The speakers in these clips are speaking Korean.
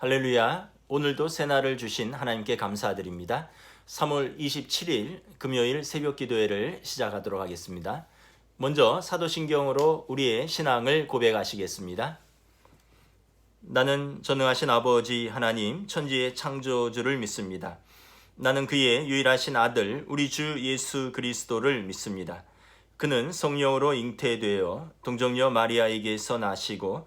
할렐루야. 오늘도 새날을 주신 하나님께 감사드립니다. 3월 27일 금요일 새벽 기도회를 시작하도록 하겠습니다. 먼저 사도신경으로 우리의 신앙을 고백하시겠습니다. 나는 전능하신 아버지 하나님 천지의 창조주를 믿습니다. 나는 그의 유일하신 아들 우리 주 예수 그리스도를 믿습니다. 그는 성령으로 잉태되어 동정녀 마리아에게서 나시고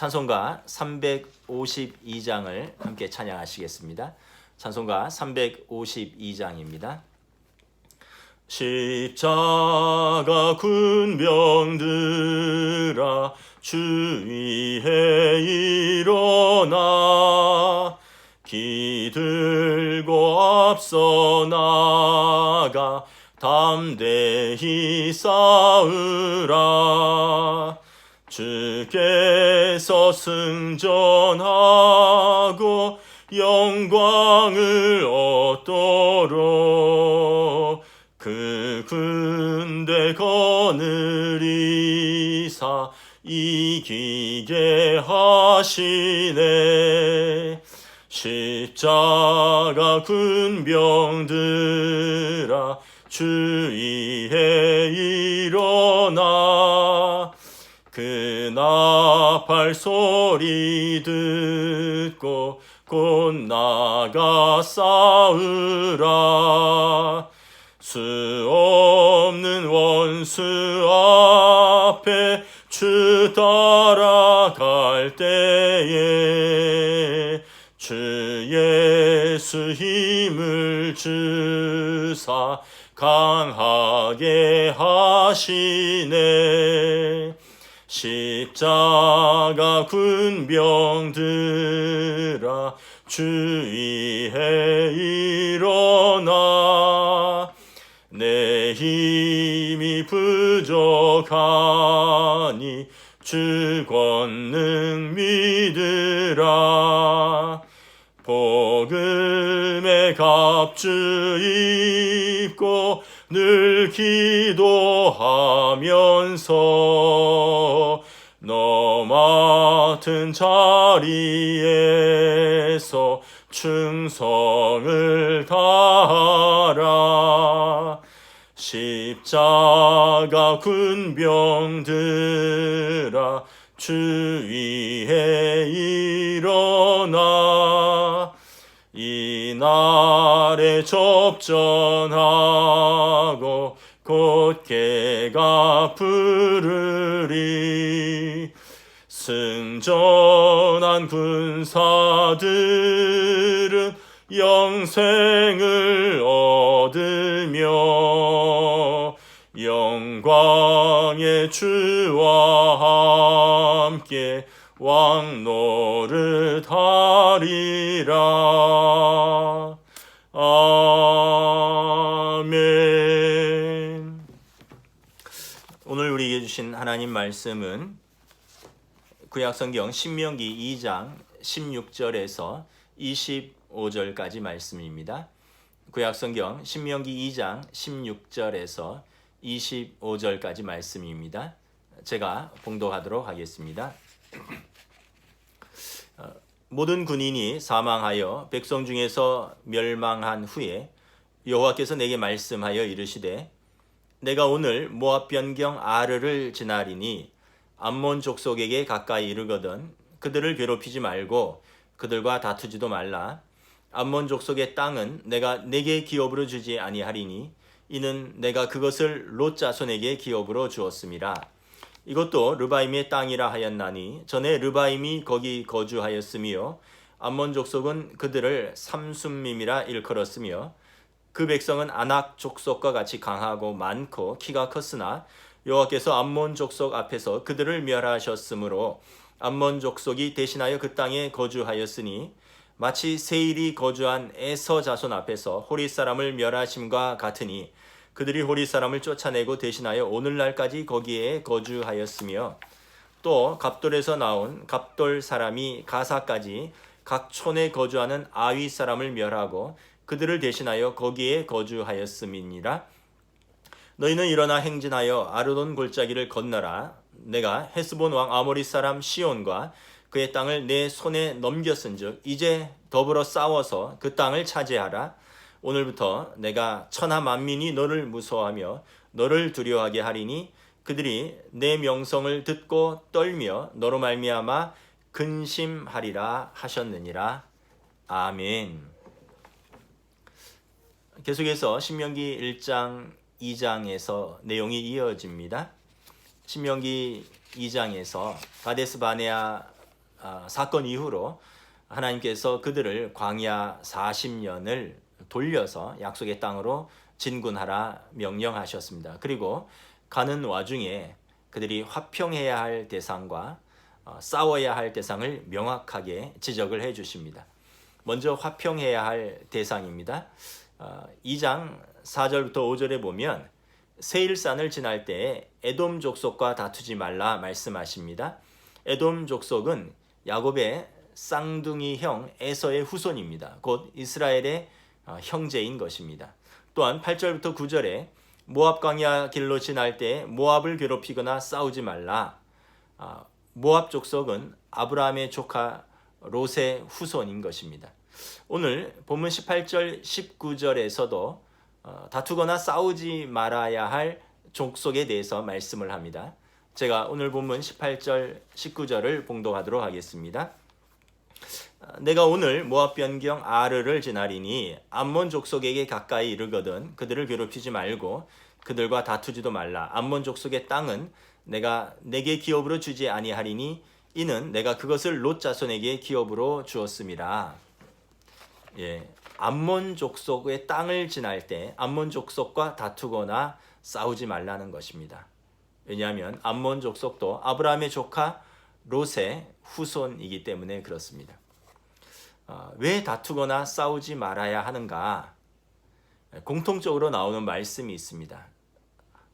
찬송가 352장을 함께 찬양하시겠습니다. 찬송가 352장입니다. 십자가 군병들아 주위에 일어나 기들고 앞서 나가 담대히 싸우라 주께서 승전하고 영광을 얻도록 그 군대 거느리사 이기게 하시네. 십자가 군병들아 주위에 일어나 그 나팔 소리 듣고 곧 나가 싸우라. 수 없는 원수 앞에 주 따라갈 때에 주 예수 힘을 주사 강하게 하시네 십자가 군병들아 주위에 일어나. 내 힘이 부족하니 주 권능 믿으라. 복음의 갑주 입고 늘 기도하면서 너 맡은 자리에서 충성을 다하라. 십자가 군병들아 주위에 에 접전하고 곧개가 부르리 승전한 군사들은 영생을 얻으며 영광의 주와 함께 왕노릇 하리라. 주신 말씀은 구약성경 신명기 2장 16절에서 25절까지 말씀입니다. 구약성경 신명기 2장 16절에서 25절까지 말씀입니다. 제가 봉독하도록 하겠습니다. 어, 모든 군인이 사망하여 백성 중에서 멸망한 후에 여호와께서 내게 말씀하여 이르시되 내가 오늘 모압 변경 아르를 지나리니 암몬 족속에게 가까이 이르거든 그들을 괴롭히지 말고 그들과 다투지도 말라. 암몬 족속의 땅은 내가 내게 기업으로 주지 아니하리니 이는 내가 그것을 롯 자손에게 기업으로 주었음이라 이것도 르바임의 땅이라 하였나니 전에 르바임이 거기 거주하였으며 암몬 족속은 그들을 삼순밈이라 일컬었으며 그 백성은 아낙 족속과 같이 강하고 많고 키가 컸으나 여호와께서 암몬 족속 앞에서 그들을 멸하셨으므로 암몬 족속이 대신하여 그 땅에 거주하였으니 마치 세일이 거주한 에서 자손 앞에서 호리 사람을 멸하심과 같으니 그들이 호리 사람을 쫓아내고 대신하여 오늘날까지 거기에 거주하였으며 또 갑돌에서 나온 갑돌 사람이 가사까지 각 촌에 거주하는 아위 사람을 멸하고 그들을 대신하여 거기에 거주하였음이니라. 너희는 일어나 행진하여 아르돈 골짜기를 건너라. 내가 헤스본 왕 아모리 사람 시온과 그의 땅을 내 손에 넘겼은즉 이제 더불어 싸워서 그 땅을 차지하라. 오늘부터 내가 천하 만민이 너를 무서워하며 너를 두려워하게 하리니 그들이 내 명성을 듣고 떨며 너로 말미암아 근심하리라 하셨느니라. 아멘. 계속해서 신명기 1장 2장에서 내용이 이어집니다. 신명기 2장에서 가데스 바네아 아, 사건 이후로 하나님께서 그들을 광야 40년을 돌려서 약속의 땅으로 진군하라 명령하셨습니다. 그리고 가는 와중에 그들이 화평해야 할 대상과 어, 싸워야 할 대상을 명확하게 지적을 해 주십니다. 먼저 화평해야 할 대상입니다. 어, 2장 4절부터 5절에 보면 세일산을 지날 때 에돔 족속과 다투지 말라 말씀하십니다. 에돔 족속은 야곱의 쌍둥이 형 에서의 후손입니다. 곧 이스라엘의 어, 형제인 것입니다. 또한 8절부터 9절에 모압 광야 길로 지날 때 모압을 괴롭히거나 싸우지 말라. 아, 모압 족속은 아브라함의 조카 롯의 후손인 것입니다. 오늘 본문 18절 19절에서도 어, 다투거나 싸우지 말아야 할 족속에 대해서 말씀을 합니다. 제가 오늘 본문 18절 19절을 봉독하도록 하겠습니다. 내가 오늘 모압 변경 아르를 지나리니 암몬 족속에게 가까이 이르거든 그들을 괴롭히지 말고 그들과 다투지도 말라 암몬 족속의 땅은 내가 내게 기업으로 주지 아니하리니 이는 내가 그것을 롯 자손에게 기업으로 주었음이라 예 암몬 족속의 땅을 지날 때 암몬 족속과 다투거나 싸우지 말라는 것입니다 왜냐하면 암몬 족속도 아브라함의 조카 롯의 후손이기 때문에 그렇습니다. 어, 왜 다투거나 싸우지 말아야 하는가? 공통적으로 나오는 말씀이 있습니다.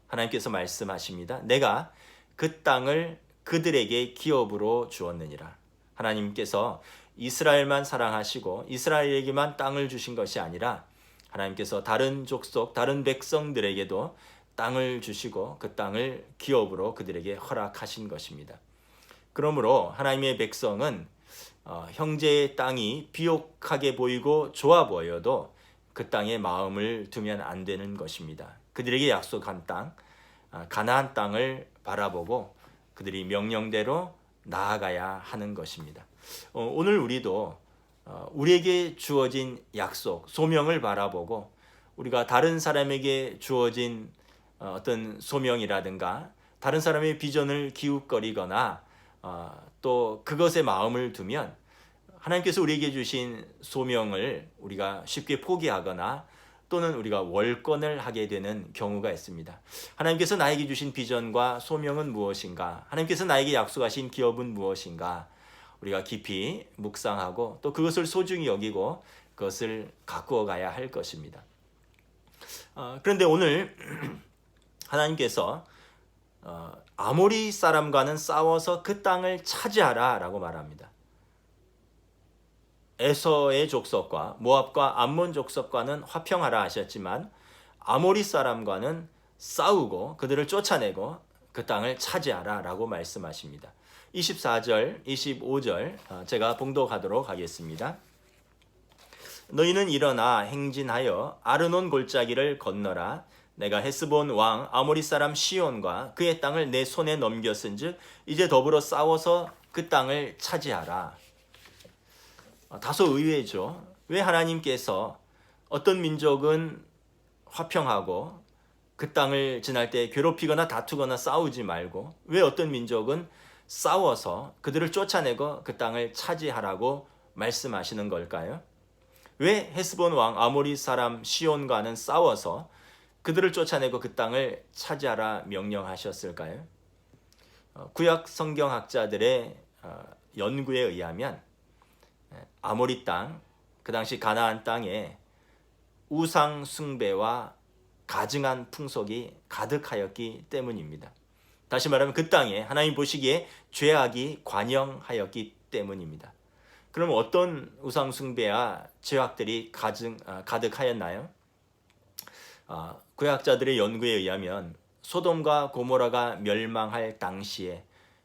하나님께서 말씀하십니다. 내가 그 땅을 그들에게 기업으로 주었느니라. 하나님께서 이스라엘만 사랑하시고 이스라엘에게만 땅을 주신 것이 아니라 하나님께서 다른 족속, 다른 백성들에게도 땅을 주시고 그 땅을 기업으로 그들에게 허락하신 것입니다. 그러므로 하나님의 백성은 어, 형제의 땅이 비옥하게 보이고 좋아 보여도 그 땅에 마음을 두면 안 되는 것입니다. 그들에게 약속한 땅, 아, 가나안 땅을 바라보고 그들이 명령대로 나아가야 하는 것입니다. 어, 오늘 우리도 어, 우리에게 주어진 약속, 소명을 바라보고 우리가 다른 사람에게 주어진 어, 어떤 소명이라든가 다른 사람의 비전을 기웃거리거나 어, 또 그것에 마음을 두면 하나님께서 우리에게 주신 소명을 우리가 쉽게 포기하거나 또는 우리가 월권을 하게 되는 경우가 있습니다. 하나님께서 나에게 주신 비전과 소명은 무엇인가? 하나님께서 나에게 약속하신 기업은 무엇인가? 우리가 깊이 묵상하고 또 그것을 소중히 여기고 그것을 가꾸어 가야 할 것입니다. 어, 그런데 오늘 하나님께서 어, 아모리 사람과는 싸워서 그 땅을 차지하라라고 말합니다. 에서의 족속과 모압과 암몬 족속과는 화평하라 하셨지만 아모리 사람과는 싸우고 그들을 쫓아내고 그 땅을 차지하라라고 말씀하십니다. 24절, 25절 어, 제가 봉독하도록 하겠습니다. 너희는 일어나 행진하여 아르논 골짜기를 건너라 내가 헤스본 왕 아모리 사람 시온과 그의 땅을 내 손에 넘겼은즉 이제 더불어 싸워서 그 땅을 차지하라. 아, 다소 의외죠. 왜 하나님께서 어떤 민족은 화평하고 그 땅을 지날 때 괴롭히거나 다투거나 싸우지 말고 왜 어떤 민족은 싸워서 그들을 쫓아내고 그 땅을 차지하라고 말씀하시는 걸까요? 왜 헤스본 왕 아모리 사람 시온과는 싸워서 그들을 쫓아내고 그 땅을 차지하라 명령하셨을까요? 어, 구약 성경학자들의 어, 연구에 의하면 아모리 땅, 그 당시 가나안 땅에 우상 숭배와 가증한 풍속이 가득하였기 때문입니다. 다시 말하면 그 땅에 하나님 보시기에 죄악이 관영하였기 때문입니다. 그럼 어떤 우상 숭배와 죄악들이 가증, 아, 가득하였나요? 아, 구약자들의 연구에 의하면 소돔과 고모라가 멸망할 당시에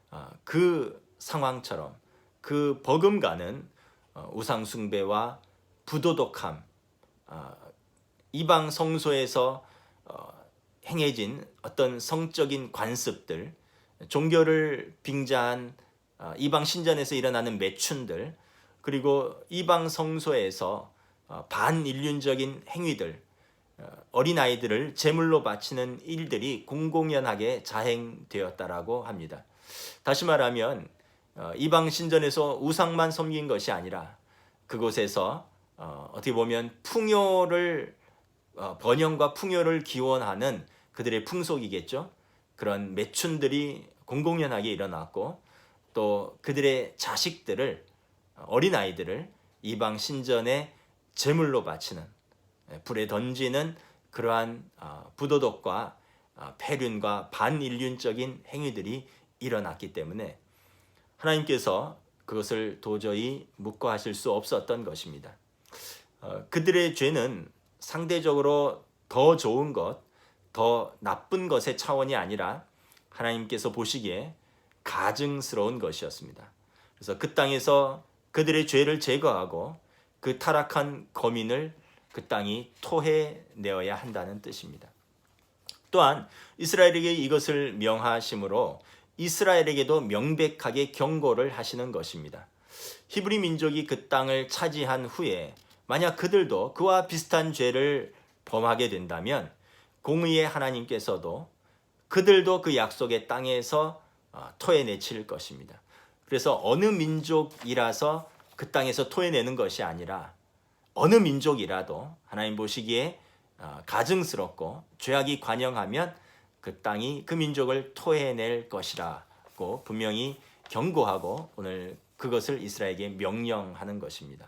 아, 그 상황처럼 그 버금가는 어, 우상 숭배와 부도덕함, 아, 이방 성소에서 어, 행해진 어떤 성적인 관습들, 종교를 빙자한 어, 이방 신전에서 일어나는 매춘들, 그리고 이방 성소에서 어, 반인륜적인 행위들, 어린 아이들을 제물로 바치는 일들이 공공연하게 자행되었다라고 합니다. 다시 말하면 이방 신전에서 우상만 섬긴 것이 아니라 그곳에서 어떻게 보면 풍요를 어, 번영과 풍요를 기원하는 그들의 풍속이겠죠. 그런 매춘들이 공공연하게 일어났고 또 그들의 자식들을 어린 아이들을 이방 신전에 제물로 바치는 예, 불에 던지는 그러한 어, 부도덕과 어, 폐륜과 반인륜적인 행위들이 일어났기 때문에 하나님께서 그것을 도저히 묵과하실 수 없었던 것입니다. 그들의 죄는 상대적으로 더 좋은 것, 더 나쁜 것의 차원이 아니라 하나님께서 보시기에 가증스러운 것이었습니다. 그래서 그 땅에서 그들의 죄를 제거하고 그 타락한 거민을 그 땅이 토해내어야 한다는 뜻입니다. 또한 이스라엘에게 이것을 명하심으로 이스라엘에게도 명백하게 경고를 하시는 것입니다. 히브리 민족이 그 땅을 차지한 후에 만약 그들도 그와 비슷한 죄를 범하게 된다면 공의의 하나님께서도 그들도 그 약속의 땅에서 어, 토해내칠 것입니다. 그래서 어느 민족이라서 그 땅에서 토해내는 것이 아니라 어느 민족이라도 하나님 보시기에 어, 가증스럽고 죄악이 관영하면 그 땅이 그 민족을 토해낼 것이라고 분명히 경고하고 오늘 그것을 이스라엘에게 명령하는 것입니다.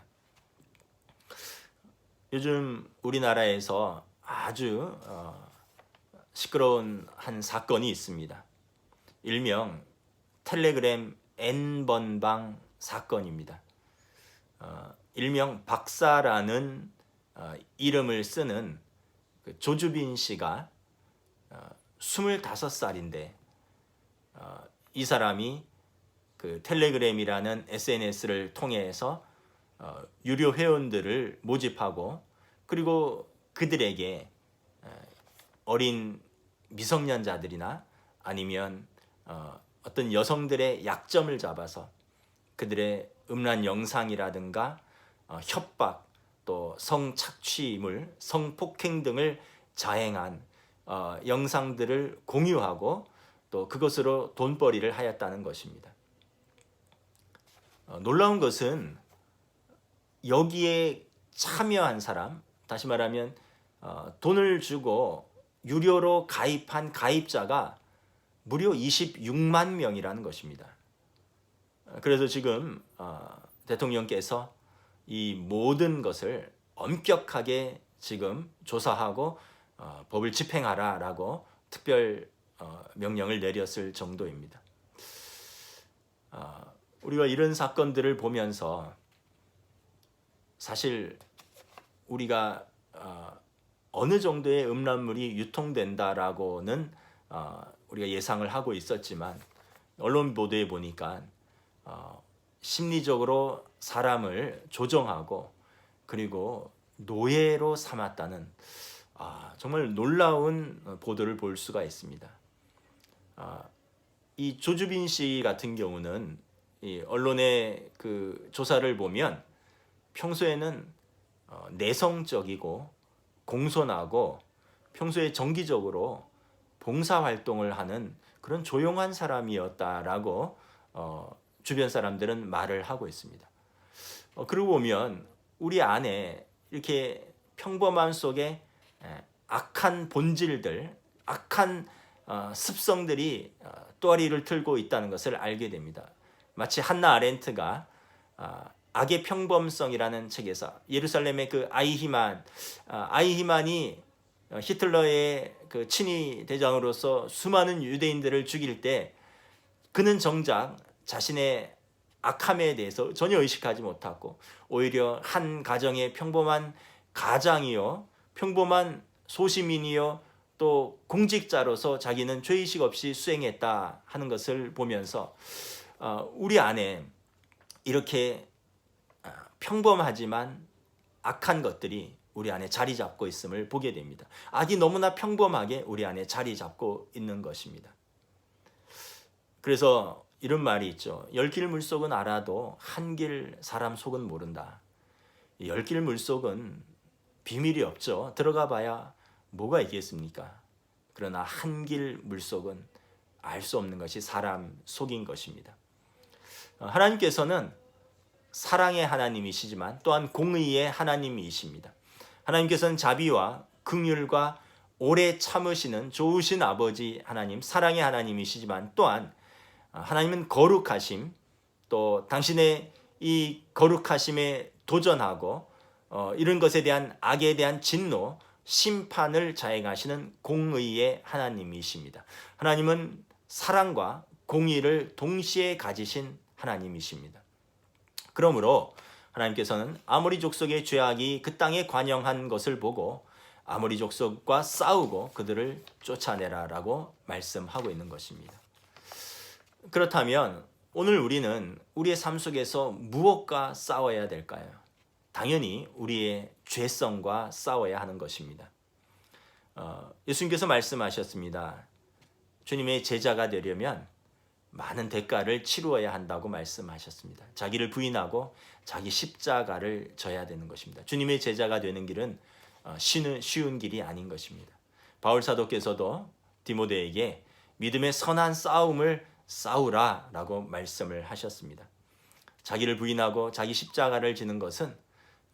요즘 우리나라에서 아주 어, 시끄러운 한 사건이 있습니다. 일명 텔레그램 N번방 사건입니다. 어, 일명 박사라는 어, 이름을 쓰는 그 조주빈 씨가 어, 25살인데 어, 이 사람이 그 텔레그램이라는 SNS를 통해서 어, 유료 회원들을 모집하고 그리고 그들에게 어린 미성년자들이나 아니면 어, 어떤 여성들의 약점을 잡아서 그들의 음란 영상이라든가 어, 협박 또 성착취물, 성폭행 등을 자행한 영상들을 공유하고 또 그것으로 돈벌이를 하였다는 것입니다. 놀라운 것은 여기에 참여한 사람, 다시 말하면 어, 돈을 주고 유료로 가입한 가입자가 무려 26만 명이라는 것입니다. 그래서 지금 어, 대통령께서 이 모든 것을 엄격하게 지금 조사하고 어, 법을 집행하라라고 특별 어, 명령을 내렸을 정도입니다. 어, 우리가 이런 사건들을 보면서 사실 우리가 어, 어느 정도의 음란물이 유통된다라고는 어, 우리가 예상을 하고 있었지만 언론 보도에 보니까 어, 심리적으로 사람을 조정하고 그리고 노예로 삼았다는 아, 정말 놀라운 보도를 볼 수가 있습니다. 아, 이 조주빈 씨 같은 경우는 이 언론의 그 조사를 보면 평소에는 어, 내성적이고 공손하고 평소에 정기적으로 봉사 활동을 하는 그런 조용한 사람이었다라고 어, 주변 사람들은 말을 하고 있습니다. 어, 그러고 보면 우리 안에 이렇게 평범함 속에 에, 악한 본질들, 악한 어, 습성들이 어, 또아리를 틀고 있다는 것을 알게 됩니다. 마치 한나 아렌트가 아, 악의 평범성이라는 책에서 예루살렘의 그 아이히만 아, 아이히만이 히틀러의 그 친위 대장으로서 수많은 유대인들을 죽일 때 그는 정작 자신의 악함에 대해서 전혀 의식하지 못하고 오히려 한 가정의 평범한 가장이요 평범한 소시민이요 또 공직자로서 자기는 죄의식 없이 수행했다 하는 것을 보면서 어, 우리 안에 이렇게 어, 평범하지만 악한 것들이 우리 안에 자리 잡고 있음을 보게 됩니다. 악이 너무나 평범하게 우리 안에 자리 잡고 있는 것입니다. 그래서 이런 말이 있죠. 열 길 물속은 알아도 한 길 사람 속은 모른다. 열 길 물속은 비밀이 없죠. 들어가 봐야 뭐가 있겠습니까? 그러나 한 길 물속은 알 수 없는 것이 사람 속인 것입니다. 어, 하나님께서는 사랑의 하나님이시지만 또한 공의의 하나님이십니다. 하나님께서는 자비와 긍휼과 오래 참으시는 좋으신 아버지 하나님, 사랑의 하나님이시지만 또한 하나님은 거룩하심, 또 당신의 이 거룩하심에 도전하고 어, 이런 것에 대한 악에 대한 진노, 심판을 자행하시는 공의의 하나님이십니다. 하나님은 사랑과 공의를 동시에 가지신 하나님이십니다. 그러므로 하나님께서는 아모리 족속의 죄악이 그 땅에 관영한 것을 보고 아모리 족속과 싸우고 그들을 쫓아내라라고 말씀하고 있는 것입니다. 그렇다면 오늘 우리는 우리의 삶 속에서 무엇과 싸워야 될까요? 당연히 우리의 죄성과 싸워야 하는 것입니다. 어, 예수님께서 말씀하셨습니다. 주님의 제자가 되려면 많은 대가를 치루어야 한다고 말씀하셨습니다. 자기를 부인하고 자기 십자가를 져야 되는 것입니다. 주님의 제자가 되는 길은 어, 쉬는, 쉬운 길이 아닌 것입니다. 바울 사도께서도 디모데에게 믿음의 선한 싸움을 싸우라라고 말씀을 하셨습니다. 자기를 부인하고 자기 십자가를 지는 것은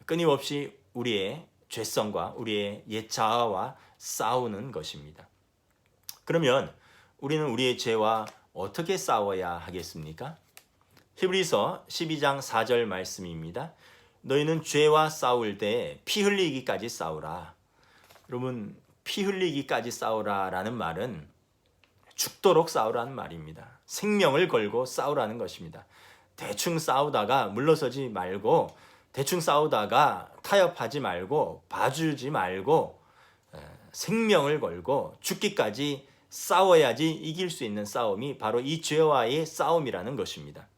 끊임없이 우리의 죄성과 우리의 옛 자아와 싸우는 것입니다. 그러면 우리는 우리의 죄와 어떻게 싸워야 하겠습니까? 히브리서 12장 4절 말씀입니다. 너희는 죄와 싸울 때 피 흘리기까지 싸우라. 여러분 피 흘리기까지 싸우라라는 말은 죽도록 싸우라는 말입니다. 생명을 걸고 싸우라는 것입니다. 대충 싸우다가 물러서지 말고 대충 싸우다가 타협하지 말고 봐주지 말고 생명을 걸고 죽기까지 싸워야지 이길 수 있는 싸움이 바로 이 죄와의 싸움이라는 것입니다.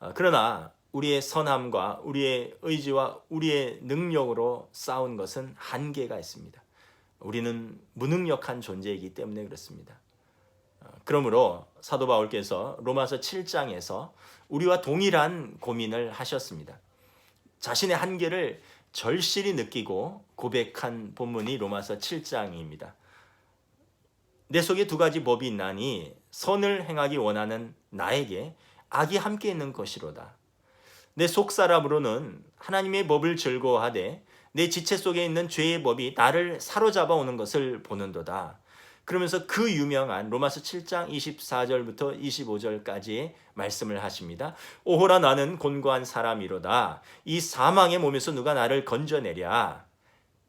어, 그러나 우리의 선함과 우리의 의지와 우리의 능력으로 싸운 것은 한계가 있습니다. 우리는 무능력한 존재이기 때문에 그렇습니다. 어, 그러므로 사도 바울께서 로마서 7장에서 우리와 동일한 고민을 하셨습니다. 자신의 한계를 절실히 느끼고 고백한 본문이 로마서 7장입니다. 내 속에 두 가지 법이 있나니 선을 행하기 원하는 나에게 악이 함께 있는 것이로다. 내 속 사람으로는 하나님의 법을 즐거워하되 내 지체 속에 있는 죄의 법이 나를 사로잡아 오는 것을 보는도다. 그러면서 그 유명한 로마서 7장 24절부터 25절까지의 말씀을 하십니다. 오호라 나는 곤고한 사람이로다. 이 사망의 몸에서 누가 나를 건져내랴.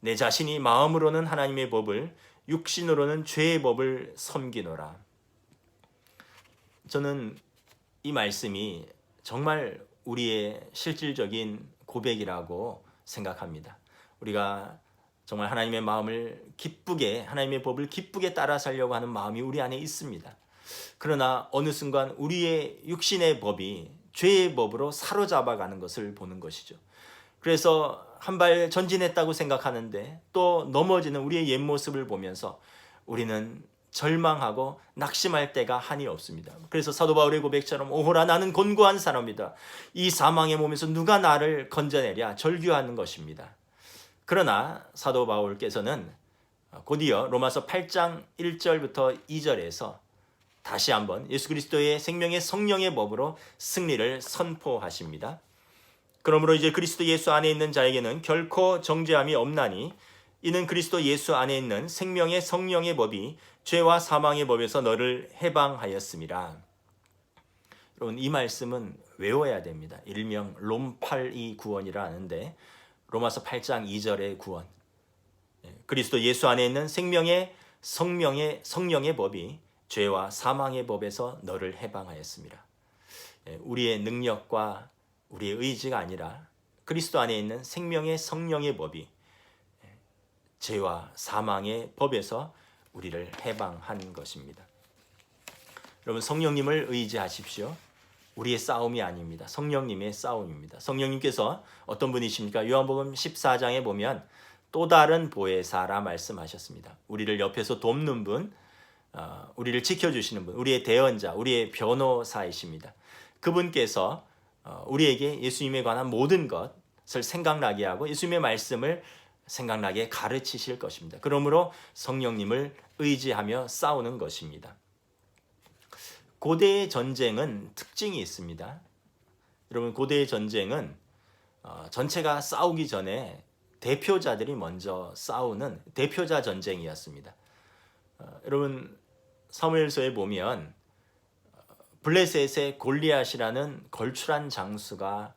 내 자신이 마음으로는 하나님의 법을 육신으로는 죄의 법을 섬기노라. 저는 이 말씀이 정말 우리의 실질적인 고백이라고 생각합니다. 우리가 정말 하나님의 마음을 기쁘게 하나님의 법을 기쁘게 따라 살려고 하는 마음이 우리 안에 있습니다. 그러나 어느 순간 우리의 육신의 법이 죄의 법으로 사로잡아 가는 것을 보는 것이죠. 그래서 한 발 전진했다고 생각하는데 또 넘어지는 우리의 옛 모습을 보면서 우리는 절망하고 낙심할 때가 한이 없습니다. 그래서 사도 바울의 고백처럼 오호라 나는 곤고한 사람이다. 이 사망의 몸에서 누가 나를 건져내랴 절규하는 것입니다. 그러나 사도 바울께서는 곧이어 로마서 8장 1절부터 2절에서 다시 한번 예수 그리스도의 생명의 성령의 법으로 승리를 선포하십니다. 그러므로 이제 그리스도 예수 안에 있는 자에게는 결코 정죄함이 없나니 이는 그리스도 예수 안에 있는 생명의 성령의 법이 죄와 사망의 법에서 너를 해방하였습니다. 여러분 이 말씀은 외워야 됩니다. 일명 롬8이 구원이라 하는데 로마서 8장 2절의 구원. 예, 그리스도 예수 안에 있는 생명의 성명의 성령의 법이 죄와 사망의 법에서 너를 해방하였습니다. 예, 우리의 능력과 우리의 의지가 아니라 그리스도 안에 있는 생명의 성령의 법이 예, 죄와 사망의 법에서 우리를 해방한 것입니다. 여러분 성령님을 의지하십시오. 우리의 싸움이 아닙니다. 성령님의 싸움입니다. 성령님께서 어떤 분이십니까? 요한복음 14장에 보면 또 다른 보혜사라 말씀하셨습니다. 우리를 옆에서 돕는 분, 어, 우리를 지켜주시는 분, 우리의 대언자, 우리의 변호사이십니다. 그분께서 어, 우리에게 예수님에 관한 모든 것을 생각나게 하고 예수님의 말씀을 생각나게 가르치실 것입니다. 그러므로 성령님을 의지하며 싸우는 것입니다. 고대의 전쟁은 특징이 있습니다. 여러분 고대의 전쟁은 어, 전체가 싸우기 전에 대표자들이 먼저 싸우는 대표자 전쟁이었습니다. 어, 여러분 사무엘서에 보면 어, 블레셋의 골리앗이라는 걸출한 장수가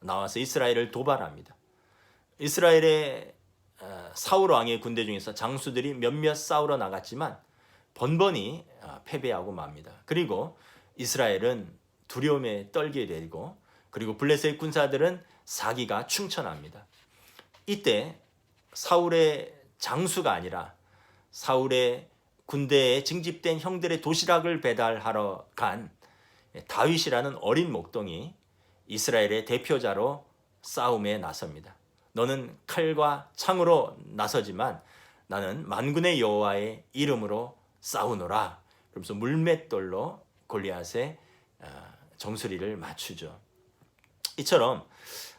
나와서 이스라엘을 도발합니다. 이스라엘의 어, 사울 왕의 군대 중에서 장수들이 몇몇 싸우러 나갔지만 번번이 어, 패배하고 맙니다. 그리고 이스라엘은 두려움에 떨게 되고 그리고 블레셋 군사들은 사기가 충천합니다. 이때 사울의 장수가 아니라 사울의 군대에 징집된 형들의 도시락을 배달하러 간 다윗이라는 어린 목동이 이스라엘의 대표자로 싸움에 나섭니다. 너는 칼과 창으로 나서지만 나는 만군의 여호와의 이름으로 싸우노라. 그러면서 물맷돌로 골리앗의 아, 정수리를 맞추죠. 이처럼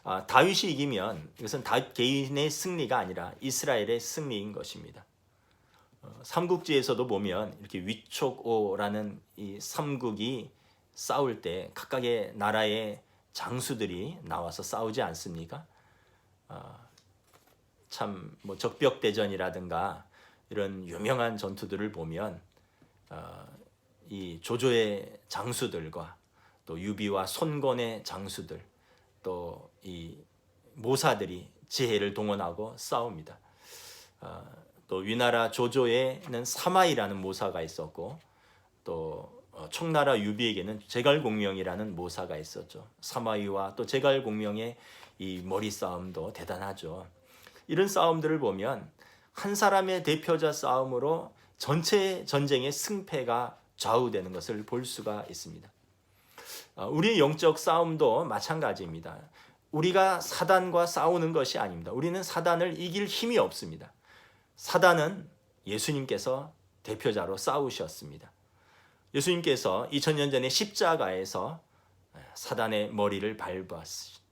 아, 다윗이 이기면 이것은 다윗 개인의 승리가 아니라 이스라엘의 승리인 것입니다. 어, 삼국지에서도 보면 이렇게 위촉오라는 이 삼국이 싸울 때 각각의 나라의 장수들이 나와서 싸우지 않습니까? 어, 참뭐 적벽대전이라든가 이런 유명한 전투들을 보면 어, 이 조조의 장수들과 또 유비와 손권의 장수들 또 이 모사들이 지혜를 동원하고 싸웁니다. 어, 또 위나라 조조에는 사마이라는 모사가 있었고 또 어, 청나라 유비에게는 제갈공명이라는 모사가 있었죠. 사마이와 또 제갈공명의 이 머리 싸움도 대단하죠. 이런 싸움들을 보면 한 사람의 대표자 싸움으로 전체 전쟁의 승패가 좌우되는 것을 볼 수가 있습니다. 어, 우리의 영적 싸움도 마찬가지입니다. 우리가 사단과 싸우는 것이 아닙니다. 우리는 사단을 이길 힘이 없습니다. 사단은 예수님께서 대표자로 싸우셨습니다. 예수님께서 2000년 전에 십자가에서 사단의 머리를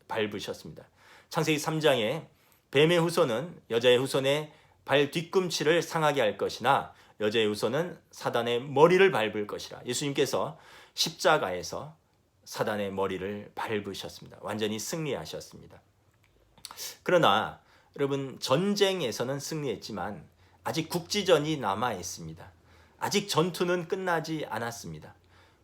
밟으셨습니다. 창세기 3장에 뱀의 후손은 여자의 후손의 발 뒤꿈치를 상하게 할 것이나 여자의 후손은 사단의 머리를 밟을 것이라. 예수님께서 십자가에서 사단의 머리를 밟으셨습니다. 완전히 승리하셨습니다. 그러나 여러분 전쟁에서는 승리했지만 아직 국지전이 남아 있습니다. 아직 전투는 끝나지 않았습니다.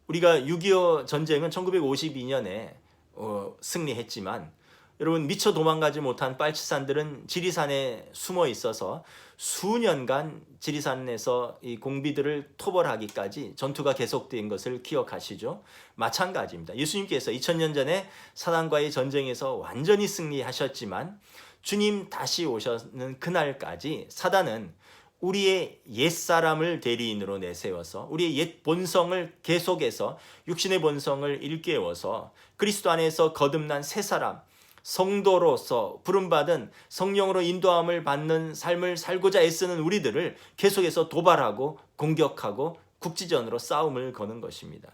우리가 6.25 전쟁은 1952년에 어, 승리했지만 여러분 미처 도망가지 못한 빨치산들은 지리산에 숨어 있어서 수년간 지리산에서 이 공비들을 토벌하기까지 전투가 계속된 것을 기억하시죠? 마찬가지입니다. 예수님께서 2000년 전에 사단과의 전쟁에서 완전히 승리하셨지만 주님 다시 오셨는 그날까지 사단은 우리의 옛사람을 대리인으로 내세워서 우리의 옛 본성을 계속해서 육신의 본성을 일깨워서 그리스도 안에서 거듭난 새 사람 성도로서 부름받은 성령으로 인도함을 받는 삶을 살고자 애쓰는 우리들을 계속해서 도발하고 공격하고 국지전으로 싸움을 거는 것입니다.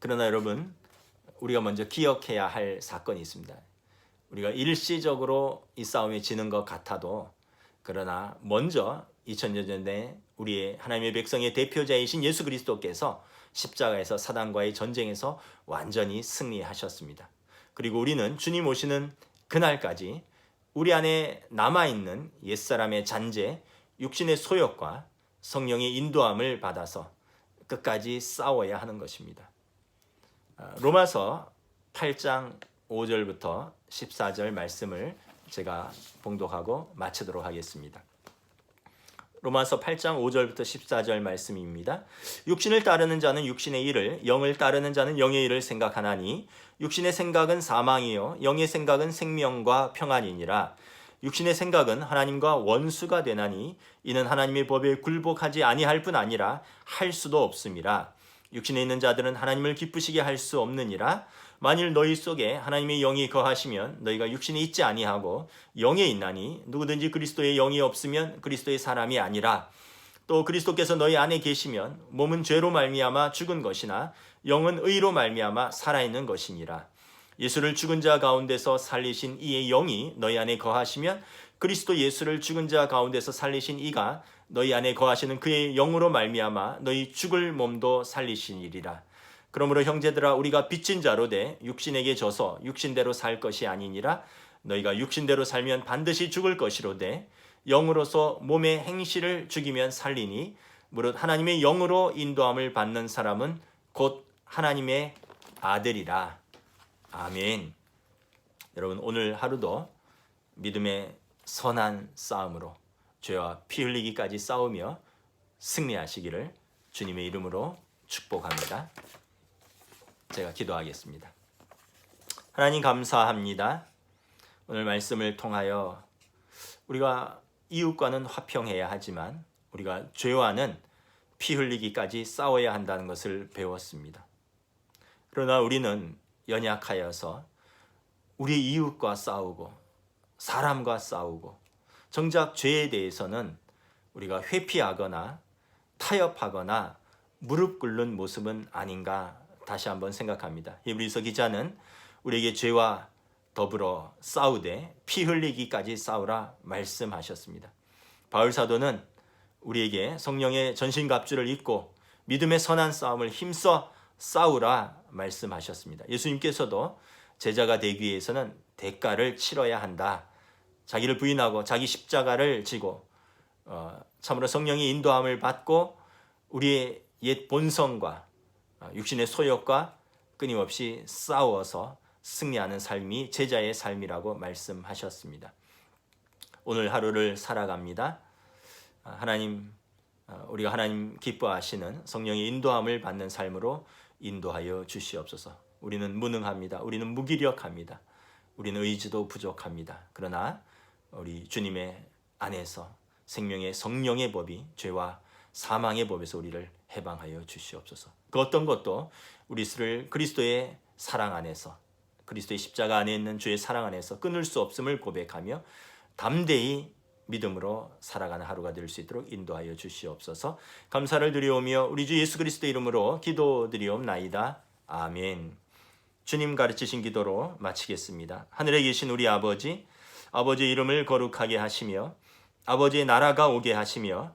그러나 여러분, 우리가 먼저 기억해야 할 사건이 있습니다. 우리가 일시적으로 이 싸움에 지는 것 같아도 그러나 먼저 2000년 전에 우리의 하나님의 백성의 대표자이신 예수 그리스도께서 십자가에서 사단과의 전쟁에서 완전히 승리하셨습니다. 그리고 우리는 주님 오시는 그날까지 우리 안에 남아있는 옛사람의 잔재, 육신의 소욕과 성령의 인도함을 받아서 끝까지 싸워야 하는 것입니다. 어, 로마서 8장 5절부터 14절 말씀을 제가 봉독하고 마치도록 하겠습니다. 로마서 8장 5절부터 14절 말씀입니다. 육신을 따르는 자는 육신의 일을, 영을 따르는 자는 영의 일을 생각하나니 육신의 생각은 사망이요 영의 생각은 생명과 평안이니라. 육신의 생각은 하나님과 원수가 되나니 이는 하나님의 법에 굴복하지 아니할 뿐 아니라 할 수도 없음이라. 육신에 있는 자들은 하나님을 기쁘시게 할 수 없느니라. 만일 너희 속에 하나님의 영이 거하시면 너희가 육신에 있지 아니하고 영에 있나니 누구든지 그리스도의 영이 없으면 그리스도의 사람이 아니라 또 그리스도께서 너희 안에 계시면 몸은 죄로 말미암아 죽은 것이나 영은 의로 말미암아 살아 있는 것이니라. 예수를 죽은 자 가운데서 살리신 이의 영이 너희 안에 거하시면 그리스도 예수를 죽은 자 가운데서 살리신 이가 너희 안에 거하시는 그의 영으로 말미암아 너희 죽을 몸도 살리시니리라. 그러므로 형제들아 우리가 빚진 자로 돼 육신에게 져서 육신대로 살 것이 아니니라 너희가 육신대로 살면 반드시 죽을 것이로되 영으로서 몸의 행실을 죽이면 살리니 무릇 하나님의 영으로 인도함을 받는 사람은 곧 하나님의 아들이라 아멘. 여러분 오늘 하루도 믿음의 선한 싸움으로 죄와 피 흘리기까지 싸우며 승리하시기를 주님의 이름으로 축복합니다. 제가 기도하겠습니다. 하나님 감사합니다. 오늘 말씀을 통하여 우리가 이웃과는 화평해야 하지만 우리가 죄와는 피 흘리기까지 싸워야 한다는 것을 배웠습니다. 그러나 우리는 연약하여서 우리 이웃과 싸우고 사람과 싸우고 정작 죄에 대해서는 우리가 회피하거나 타협하거나 무릎 꿇는 모습은 아닌가 다시 한번 생각합니다. 히브리서 기자는 우리에게 죄와 더불어 싸우되 피 흘리기까지 싸우라 말씀하셨습니다. 바울 사도는 우리에게 성령의 전신갑주를 입고 믿음의 선한 싸움을 힘써 싸우라 말씀하셨습니다. 예수님께서도 제자가 되기 위해서는 대가를 치러야 한다. 자기를 부인하고 자기 십자가를 지고 어, 참으로 성령의 인도함을 받고 우리의 옛 본성과 어, 육신의 소욕과 끊임없이 싸워서 승리하는 삶이 제자의 삶이라고 말씀하셨습니다. 오늘 하루를 살아갑니다. 아, 하나님 어, 우리가 하나님 기뻐하시는 성령의 인도함을 받는 삶으로 인도하여 주시옵소서. 우리는 무능합니다. 우리는 무기력합니다. 우리는 의지도 부족합니다. 그러나 우리 주님의 안에서 생명의 성령의 법이 죄와 사망의 법에서 우리를 해방하여 주시옵소서. 그 어떤 것도 우리를 그리스도의 사랑 안에서 그리스도의 십자가 안에 있는 주의 사랑 안에서 끊을 수 없음을 고백하며 담대히 믿음으로 살아가는 하루가 될 수 있도록 인도하여 주시옵소서. 감사를 드리오며 우리 주 예수 그리스도 이름으로 기도드리옵나이다. 아멘. 주님 가르치신 기도로 마치겠습니다. 하늘에 계신 우리 아버지, 아버지의 이름을 거룩하게 하시며 아버지의 나라가 오게 하시며